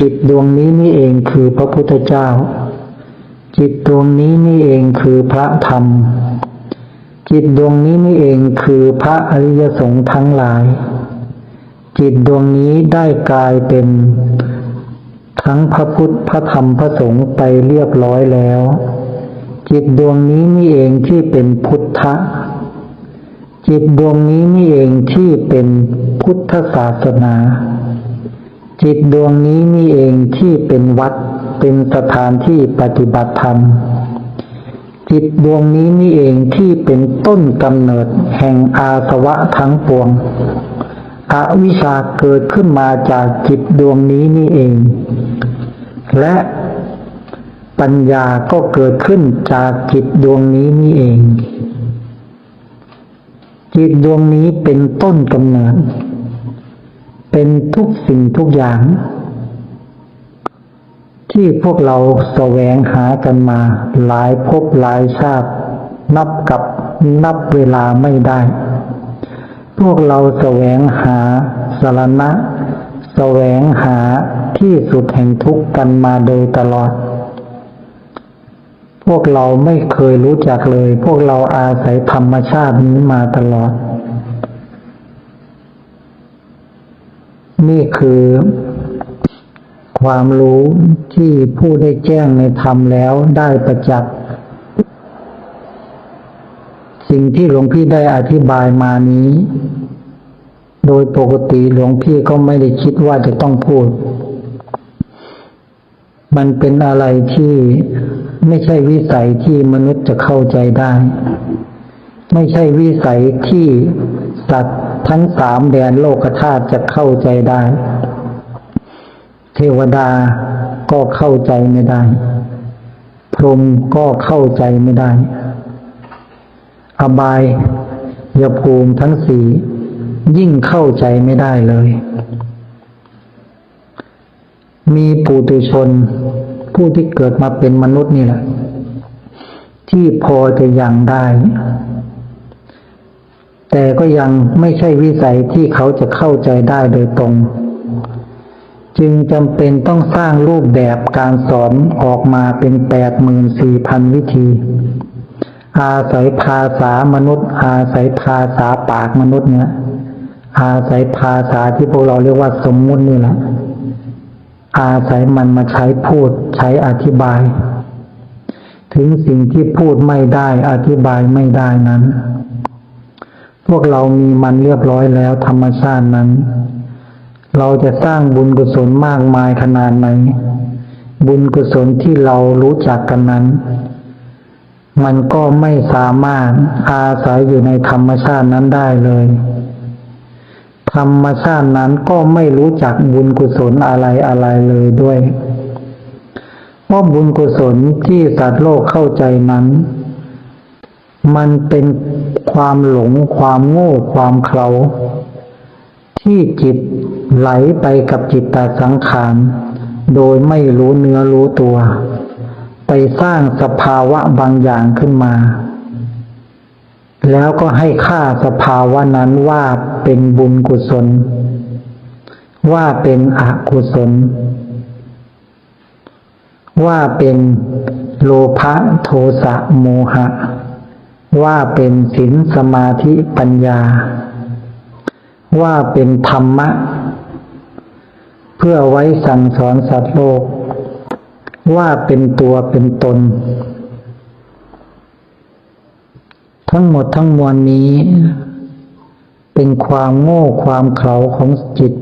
จิตดวงนี้นี่เองคือพระพุทธเจ้า จิตดวงนี้นี่เองคือพระธรรม จิตดวงนี้นี่เองคือพระอริยสงฆ์ทั้งหลาย จิตดวงนี้ได้กลายเป็นทั้งพระพุทธพระธรรมพระสงฆ์ไปเรียบร้อยแล้ว จิตดวงนี้นี่เองที่เป็นพุทธะจิตดวงนี้นี่เองที่เป็นพุทธศาสนา จิตดวงนี้นี่เองที่เป็นวัดเป็นสถานที่ปฏิบัติธรรม จิตดวงนี้นี่เองที่เป็นต้นกำเนิดแห่งอาสวะทั้งปวงอวิชชาเกิดขึ้นมาจากจิตดวงนี้นี่เอง และปัญญาก็เกิดขึ้นจากจิตดวงนี้นี่เอง จิตดวงนี้เป็นต้นกำเนิด เป็นทุกสิ่งทุกอย่าง ที่พวกเราแสวงหากันมาหลายภพหลายชาติ นับกับนับเวลาไม่ได้ พวกเราแสวงหาสารณะ แสวงหาที่สุดแห่งทุกข์กันมาโดยตลอด พวกเราไม่เคยรู้จักเลย พวกเราอาศัยธรรมชาตินี้มาตลอด นี่คือความรู้ที่ผู้ได้แจ้งในธรรมแล้วได้ประจักษ์สิ่งที่หลวงพี่ได้อธิบายมานี้ โดยปกติหลวงพี่ก็ไม่ได้คิดว่าจะต้องพูด มันเป็นอะไรที่ไม่ใช่วิสัยที่มนุษย์จะเข้าใจได้ ไม่ใช่วิสัยที่สัตว์ ทั้งสามแดนโลกธาตุจะเข้าใจได้ เทวดาก็เข้าใจไม่ได้ พรหมก็เข้าใจไม่ได้ อบายยภูมิทั้งสี่ยิ่งเข้าใจไม่ได้เลย มีปุตุชน ผู้ที่เกิดมาเป็นมนุษย์นี่แหละ ที่พอจะยังได้ แต่ก็ยังไม่ใช่วิสัยที่เขาจะเข้าใจได้โดยตรง จึงจำเป็นต้องสร้างรูปแบบการสอนออกมาเป็นแปดหมื่นสี่พันวิธี อาศัยภาษามนุษย์ อาศัยภาษาปากมนุษย์เนี่ยอาศัยภาษาที่พวกเราเรียกว่าสมมุตินี่แหละอาศัยมันมาใช้พูดใช้อธิบาย ถึงสิ่งที่พูดไม่ได้อธิบายไม่ได้นั้น พวกเรามีมันเรียบร้อยแล้วธรรมชาตินั้น เราจะสร้างบุญกุศลมากมายขนาดไหน บุญกุศลที่เรารู้จักกันนั้น มันก็ไม่สามารถอาศัยอยู่ในธรรมชาตินั้นได้เลย ธรรมชาตินั้นก็ไม่รู้จักบุญกุศลอะไรอะไรเลยด้วยเพราะบุญกุศลที่สัตว์โลกเข้าใจนั้น มันเป็น ความหลง ความโง่ ความเคลาที่จิตไหลไปกับจิตตสังขาร โดยไม่รู้เนื้อรู้ตัว ไปสร้างสภาวะบางอย่างขึ้นมา แล้วก็ให้ค่าสภาวะนั้นว่าเป็นบุญกุศล ว่าเป็นอกุศล ว่าเป็นโลภะโทสะโมหะ ว่าเป็นศีลสมาธิปัญญา ว่าเป็นธรรมะ เพื่อไว้สั่งสอนสัตว์โลก ว่าเป็นตัวเป็นตน ทั้งหมดทั้งมวลนี้ เป็นความโง่ความเขลาของจิต